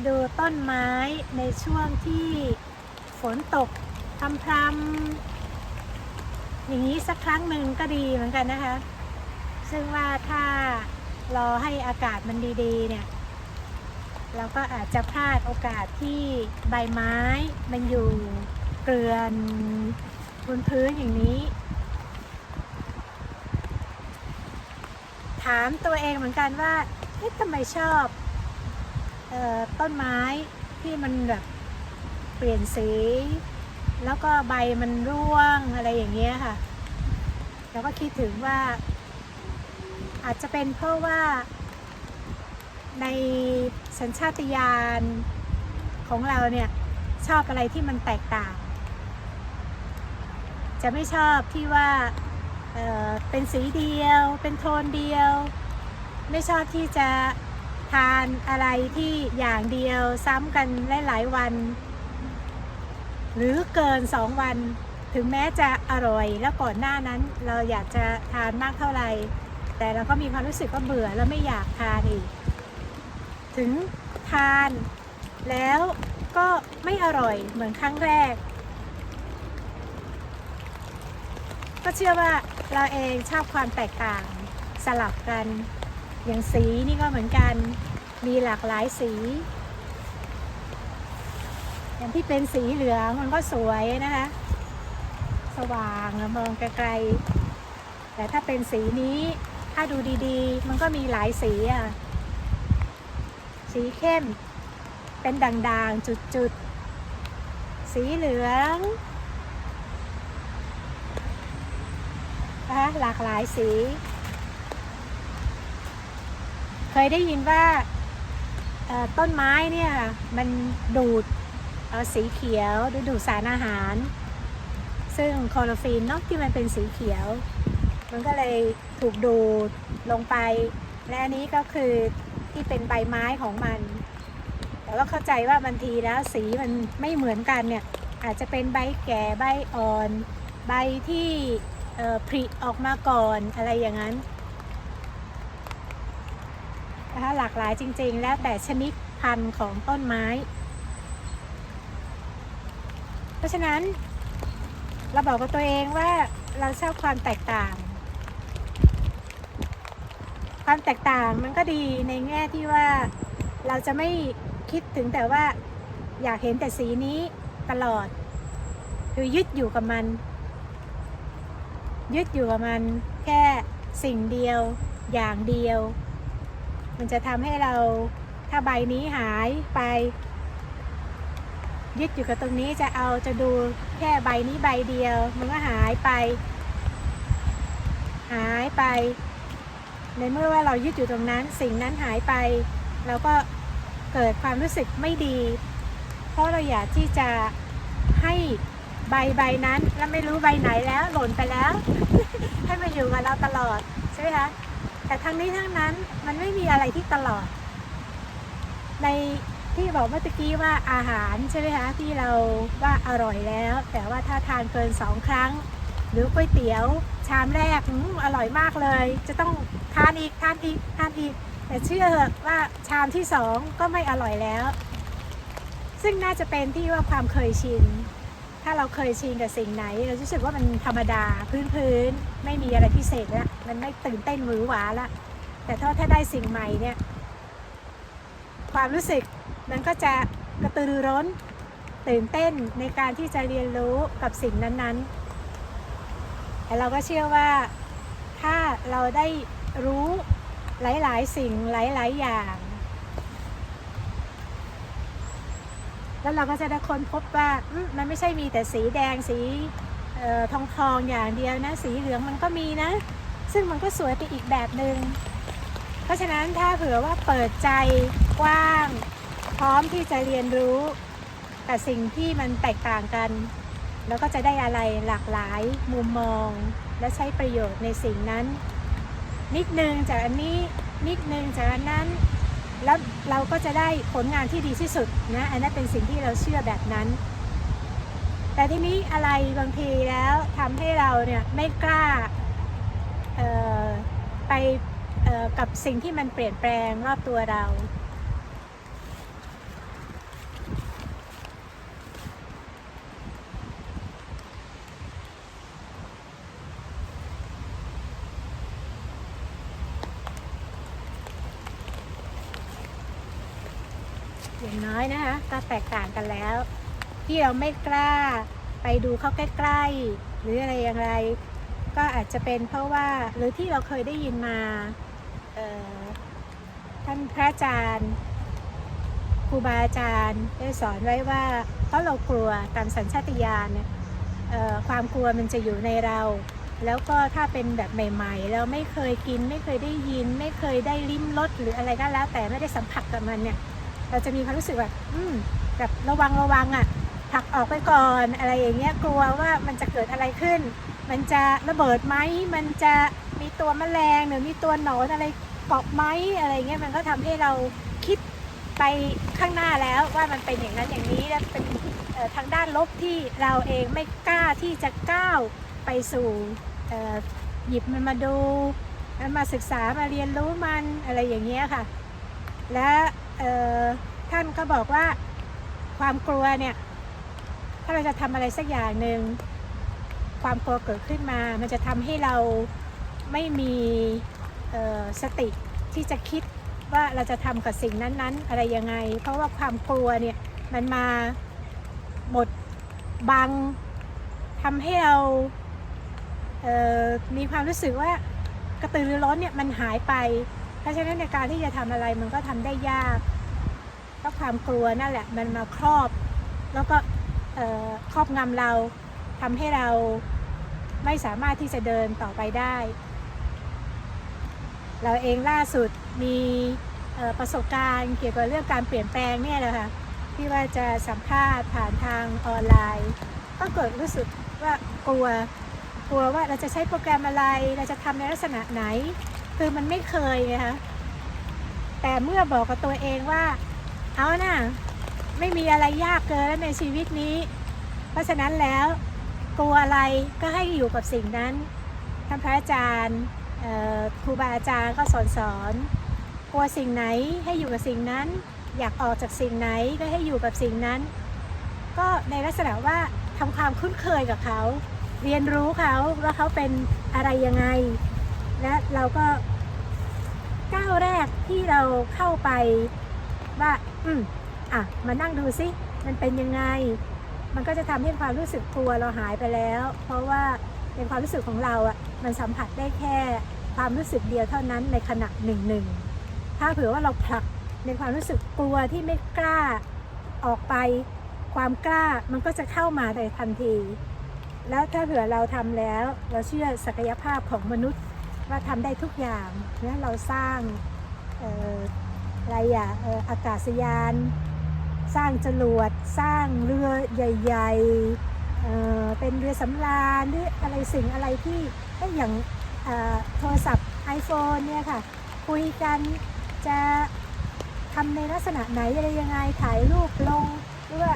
มาดูต้นไม้ในช่วงที่ฝนตกพรำๆอย่างนี้สักครั้งหนึ่งก็ดีเหมือนกันนะคะ ซึ่งว่าถ้ารอให้อากาศมันดีๆเนี่ย เราก็อาจจะพลาดโอกาสที่ใบไม้มันอยู่เกลื่อนบนพื้นอย่างนี้ ถามตัวเองเหมือนกันว่าเอ๊ะทำไมชอบ ต้นไม้ที่มันแบบเปลี่ยนสี แล้วก็ใบมันร่วงอะไรอย่างเงี้ยค่ะแล้วก็คิดถึงว่า อาจจะเป็นเพราะว่าในสัญชาตญาณของเราเนี่ยชอบอะไรที่มันแตกต่าง จะไม่ชอบที่ว่าเออเป็นสีเดียว เป็นโทนเดียว ไม่ชอบที่จะ ทานอะไรที่อย่างเดียวซ้ำกันหลายๆวัน หรือเกินสองวัน ถึงแม้จะอร่อยแล้วก่อนหน้านั้นเราอยากจะทานมากเท่าไหร่แต่เราก็มีความรู้สึกว่าเบื่อแล้วไม่อยากทานอีก ถึงทานแล้วก็ไม่อร่อยเหมือนครั้งแรก ก็เชื่อว่าเราเองชอบความแตกต่างสลับกัน อย่างสีนี่ก็เหมือนกัน มีหลากหลายสี อย่างที่เป็นสีเหลืองมันก็สวยนะคะ สว่างมองไกลๆ แต่ถ้าเป็นสีนี้ถ้าดูดีๆ มันก็มีหลายสีอะ สีเข้ม เป็นด่างๆ จุดๆ สีเหลืองนะคะหลากหลายสี เคยได้ยินว่าต้นไม้เนี่ยมันดูดสีเขียวหรือดูดสารอาหาร ซึ่งคลอโรฟิลเนาะที่มันเป็นสีเขียว มันก็เลยถูกดูดลงไป และอันนี้ก็คือที่เป็นใบไม้ของมัน แต่ว่าเข้าใจว่าบางทีแล้วสีมันไม่เหมือนกันเนี่ยอาจจะเป็นใบแก่ใบอ่อน ใบที่ผลิออกมาก่อนอะไรอย่างนั้น นะคะหลากหลายจริงๆ แล้วแต่ชนิดพันธุ์ของต้นไม้ เพราะฉะนั้นเราบอกกับตัวเองว่าเราชอบความแตกต่าง ความแตกต่างมันก็ดีในแง่ที่ว่าเราจะไม่คิดถึงแต่ว่าอยากเห็นแต่สีนี้ตลอด คือยึดอยู่กับมัน ยึดอยู่กับมันแค่สิ่งเดียวอย่างเดียว มันจะทำให้เราถ้าใบนี้หายไป ยึดอยู่กับตรงนี้จะเอาจะดูแค่ใบนี้ใบเดียว มันก็หายไป หายไป ในเมื่อว่าเรายึดอยู่ตรงนั้น สิ่งนั้นหายไป เราก็เกิดความรู้สึกไม่ดี เพราะเราอยากที่จะให้ใบใบนั้นแล้วไม่รู้ใบไหนแล้วหล่นไปแล้ว ให้มาอยู่กับเราตลอดใช่ไหมคะ แต่ทั้งนี้ทั้งนั้นมันไม่มีอะไรที่ตลอด ในที่บอกเมื่อกี้ว่าอาหารใช่ไหมคะที่เราว่าอร่อยแล้ว แต่ว่าถ้าทานเกินสองครั้ง หรือก๋วยเตี๋ยว ชามแรกออร่อยมากเลย จะต้องทานอีกทานอีกทานอีก แต่เชื่อเถอะว่าชามที่สองก็ไม่อร่อยแล้ว ซึ่งน่าจะเป็นที่ว่าความเคยชิน ถ้าเราเคยชินกับสิ่งไหน เรารู้สึกว่ามันธรรมดาพื้นๆไม่มีอะไรพิเศษละมันไม่ตื่นเต้นหวือหวาละแต่ถ้าถ้าได้สิ่งใหม่เนี่ย ความรู้สึกมันก็จะกระตือรือร้น ตื่นเต้นในการที่จะเรียนรู้กับสิ่งนั้นๆ แต่เราก็เชื่อว่าถ้าเราได้รู้หลายๆ สิ่งหลาย ๆ อย่าง แล้วเราก็จะได้ค้นพบว่ามันไม่ใช่มีแต่สีแดงสีออทองทองอย่างเดียวนะ สีเหลืองมันก็มีนะ ซึ่งมันก็สวยไปอีกแบบหนึง่งเพราะฉะนั้นถ้าเผื่อว่าเปิดใจกว้าง พร้อมที่จะเรียนรู้กับสิ่งที่มันแตกต่างกัน แล้วก็จะได้อะไรหลากหลายมุมมอง และใช้ประโยชน์ในสิ่งนั้น นิดนึงจากอันนี้นิดนึงจากอันนั้น แล้วเราก็จะได้ผลงานที่ดีที่สุดนะอันนั้นเป็นสิ่งที่เราเชื่อแบบนั้น แต่ทีนี้อะไรบางทีแล้วทำให้เราเนี่ยไม่กล้าไปกับสิ่งที่มันเปลี่ยนแปลงรอบตัวเรา อย่างน้อยนะคะก็แตกต่างกันแล้ว ที่เราไม่กล้าไปดูเขาใกล้ๆหรืออะไรอย่างไร ก็อาจจะเป็นเพราะว่าหรือที่เราเคยได้ยินมาท่านพระอาจารย์ครูบาอาจารย์ได้สอนไว้ว่าเพราะเรากลัวตามสัญชาตญาณเนี่ยความกลัวมันจะอยู่ในเรา แล้วก็ถ้าเป็นแบบใหม่ ๆ เราไม่เคยกินไม่เคยได้ยิน ไม่เคยได้ลิ้มรสหรืออะไรก็แล้วแต่ไม่ได้สัมผัสกับมันเนี่ย เราจะมีความรู้สึกแบบอืมแบบระวังระวังอะผลักออกไปก่อนอะไรอย่างเงี้ยกลัวว่ามันจะเกิดอะไรขึ้น มันจะระเบิดไหมมันจะมีตัวแมลงหรือมีตัวหนอนอะไรเกาะไหมอะไรเงี้ยมันก็ทำให้เราคิดไปข้างหน้าแล้วว่ามันเป็นอย่างนั้นอย่างนี้แล้วเป็นทางด้านลบที่เราเองไม่กล้าที่จะก้าวไปสู่หยิบมันมาดูแล้วมาศึกษามาเรียนรู้มันอะไรอย่างเงี้ยค่ะ และ ท่านก็บอกว่าความกลัวเนี่ย ถ้าเราจะทำอะไรสักอย่างหนึ่งความกลัวเกิดขึ้นมา มันจะทำให้เราไม่มีสติที่จะคิดว่าเราจะทำกับสิ่งนั้น ๆ อะไรยังไง เพราะว่าความกลัวเนี่ยมันมาหมดบังทำให้เราเมีความรู้สึกว่ากระตือรือร้นเนี่ยมันหายไป ราะฉะนั้นในการที่จะทำอะไรมันก็ทำได้ยากเพราะความกลัวนั่นแหละมันมาครอบ แล้วก็ครอบงำเราทำให้เราไม่สามารถที่จะเดินต่อไปได้ เราเองล่าสุดมีประสบการณ์เกี่ยวกับเรื่องการเปลี่ยนแปลงเนี่ยแหละค่ะที่ว่าจะสัมภาษณ์ผ่านทางออนไลน์ก็เกิดรู้สึกว่ากลัวกลัวว่าเราจะใช้โปรแกรมอะไร เราจะทำในลักษณะไหน คือมันไม่เคยไงคะแต่เมื่อบอกกับตัวเองว่า เอานะ่ะไม่มีอะไรยากเกินในชีวิตนี้ เพราะฉะนั้นแล้วกลัวอะไรก็ให้อยู่กับสิ่งนั้นท่านพระอาจารย์ครูบาอาจารย์ก็สอนสอนกลัวสิ่งไหนให้อยู่กับสิ่งนั้น อยากออกจากสิ่งไหนก็ให้อยู่กับสิ่งนั้น ก็ในลักษณะว่าทำความคุ้นเคยกับเขา เรียนรู้เขาว่าเขาเป็นอะไรยังไง และเราก็ก้าวแรกที่เราเข้าไปว่า อืมอะ มานั่งดูซิ มันเป็นยังไง มันก็จะทำให้ความรู้สึกกลัวเราหายไปแล้ว เพราะว่าในความรู้สึกของเราอะ มันสัมผัสได้แค่ความรู้สึกเดียวเท่านั้นในขณะหนึ่งหนึ่ง ถ้าเผื่อว่าเราผลักในความรู้สึกกลัวที่ไม่กล้าออกไป ความกล้ามันก็จะเข้ามาในทันที แล้วถ้าเผื่อเราทำแล้ว เราเชื่อศักยภาพของมนุษย์ ว่าทำได้ทุกอย่างนะเราสร้างอะไรอะอากาศยาน สร้างจรวด สร้างเรือใหญ่ๆเเป็นเรือสำราญหรืออะไรสิ่งอะไรที่เอ้ยอย่างโทรศัพท์ iPhone เนี่ยค่ะ คุยกันจะทำในลักษณะไหนอะไรยังไงถ่ายรูปลงหรือว่า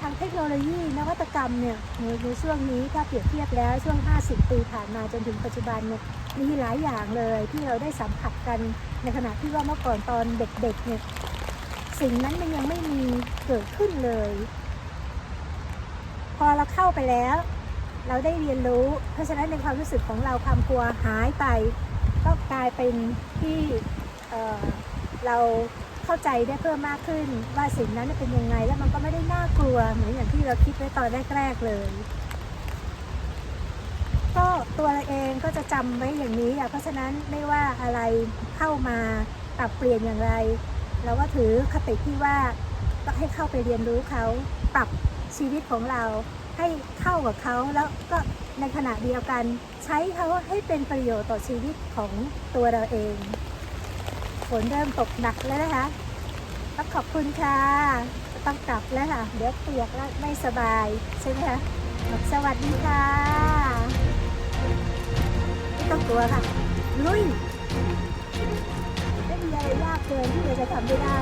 ทางเทคโนโลยีนวัตกรรมเนี่ยในช่วงนี้ถ้าเปรียบเทียบแล้วช่วง 50 ปีผ่านมาจนถึงปัจจุบันเนี่ยมีหลายอย่างเลยที่เราได้สัมผัสกันในขณะที่ว่าเมื่อก่อนตอนเด็กๆเนี่ยสิ่งนั้นมันยังไม่มีเกิดขึ้นเลย พอเราเข้าไปแล้ว เราได้เรียนรู้ เพราะฉะนั้นในความรู้สึกของเราความกลัวหายไป ก็กลายเป็นที่เเรา เข้าใจได้เพิ่มมากขึ้น ว่าสิ่งนั้นเป็นยังไง แล้วมันก็ไม่ได้น่ากลัวเหมือนอย่างที่เราคิดไว้ตอนแรกๆเลย ก็ตัวเราเองก็จะจำไว้อย่างนี้อะเพราะฉะนั้นไม่ว่าอะไรเข้ามาปรับเปลี่ยนอย่างไร เราก็ถือคติที่ว่าก็ให้เข้าไปเรียนรู้เขาปรับชีวิตของเราให้เข้ากับเขาแล้วก็ในขณะเดียวกัน ใช้เขาให้เป็นประโยชน์ต่อชีวิตของตัวเราเอง ฝนเริ่มตกหนักแล้วนะคะต้องขอบคุณค่ะ ต้องกลับแล้วค่ะ เดี๋ยวเปียกแล้วไม่สบายใช่ไหมคะสวัสดีค่ะไม่ต้องกลัวค่ะ ลุยไม่มีอะไรยากเกินที่เราจะทำไม่ได้